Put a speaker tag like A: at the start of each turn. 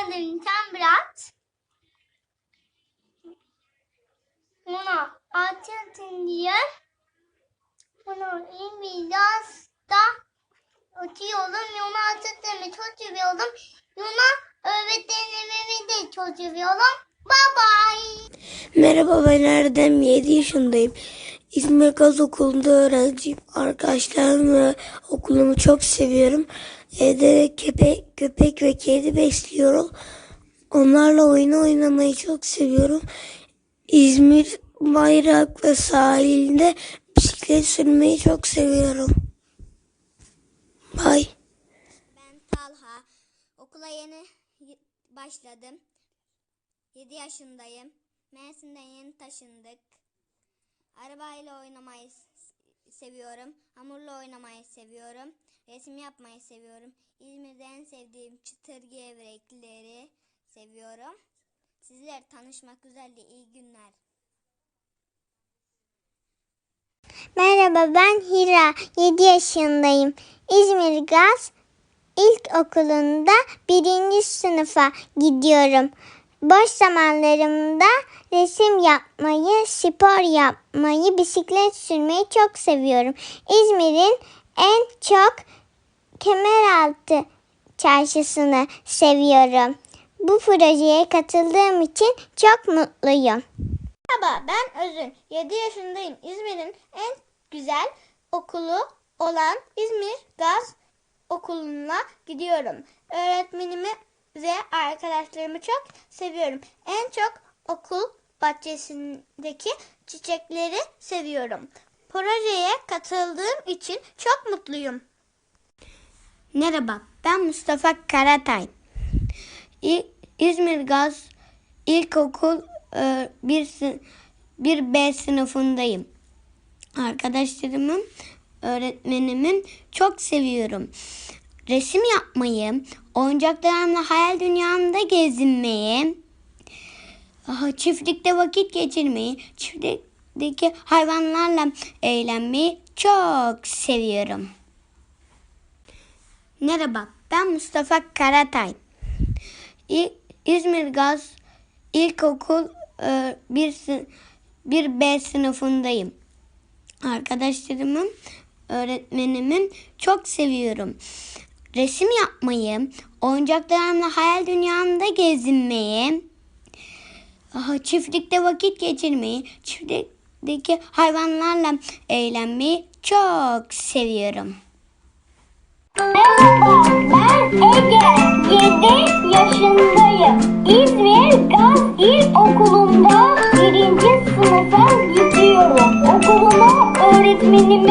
A: Hadi sen biraz. Buna atıyorsun diye. Bunu biraz da atıyorum. Yuna atıyorsun çok seviyordum. Yuna öğretmenimi de çok seviyorum. Bye bye.
B: Merhaba ben Erdem 7 yaşındayım. İzmir Gaz Okulu'nda öğrenciyim. Arkadaşlarım ve okulumu çok seviyorum. Evde de köpek, köpek ve kedi besliyorum. Onlarla oyun oynamayı çok seviyorum. İzmir Bayrak ve sahilinde bisiklet sürmeyi çok seviyorum. Bye.
C: Ben Talha. Okula yeni başladım. 7 yaşındayım. Mersin'den yeni taşındık. Arabayla oynamayı seviyorum. Hamurla oynamayı seviyorum. Resim yapmayı seviyorum. İzmir'de en sevdiğim çıtır gevrekleri seviyorum. Sizler tanışmak güzeldi. İyi günler.
D: Merhaba ben Hira. 7 yaşındayım. İzmir Gaz İlkokulu'nda birinci sınıfa gidiyorum. Boş zamanlarımda resim yapmayı, spor yapmayı, bisiklet sürmeyi çok seviyorum. İzmir'in en çok Kemeraltı çarşısını seviyorum. Bu projeye katıldığım için çok mutluyum.
A: Merhaba ben Özün. 7 yaşındayım. İzmir'in en güzel okulu olan İzmir Gaz Okulu'na gidiyorum. Öğretmenimi ve arkadaşlarımı çok seviyorum. En çok okul bahçesindeki çiçekleri seviyorum. Projeye katıldığım için çok mutluyum.
B: Merhaba, ben Mustafa Karatay. İzmir Gaz İlkokul e, bir, bir B sınıfındayım. Arkadaşlarımın, öğretmenimin çok seviyorum. Resim yapmayı, oyuncaklarımla hayal dünyamda gezinmeyi, çiftlikte vakit geçirmeyi, çiftlikteki hayvanlarla eğlenmeyi çok seviyorum. Merhaba, ben Mustafa Karatay. İzmir Gaz İlkokul e, bir, B sınıfındayım. Arkadaşlarımın, öğretmenimin çok seviyorum. Resim yapmayı, oyuncaklarımla hayal dünyamda gezinmeyi, çiftlikte vakit geçirmeyi, çiftlikteki hayvanlarla eğlenmeyi çok seviyorum.
A: Merhaba, ben Ege. 7 yaşındayım. İzmir Gaz İlkokulu'nda birinci sınıfa gidiyorum. Okulumu, öğretmenimi